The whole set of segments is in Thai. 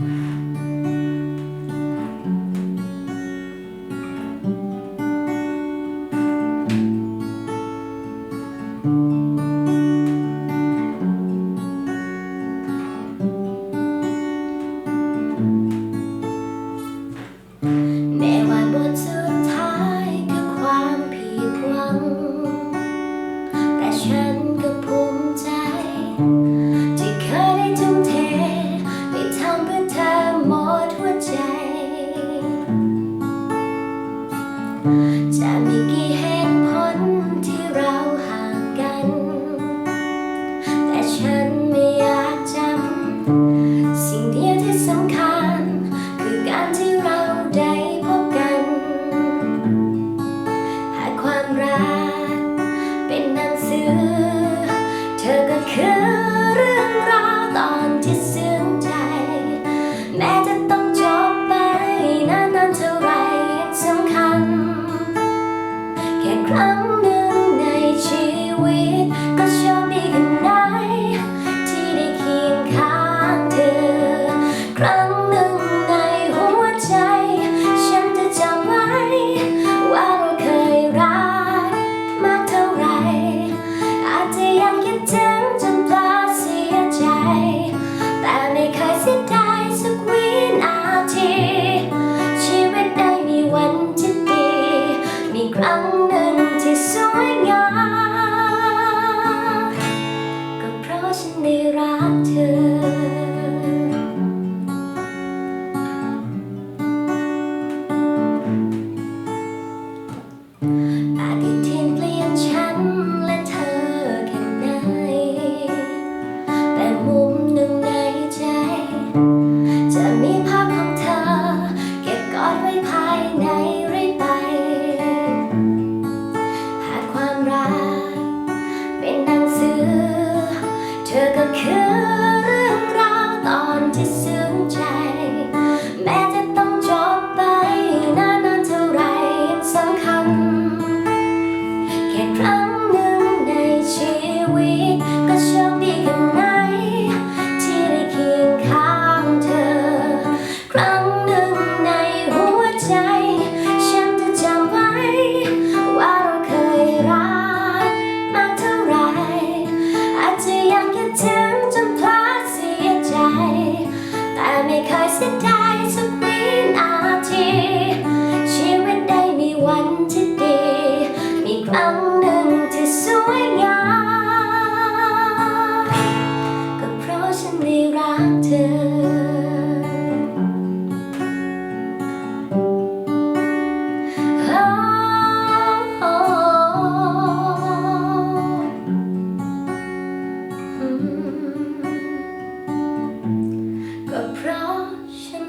Mm-hmm. สำคัญ คือการที่เราได้พบกัน หากความรัก เป็นหนังสือ เธอก็คือ รั้งหนึ่งที่สวยงาม ก็เพราะฉันได้รักเธอ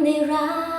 ในรัก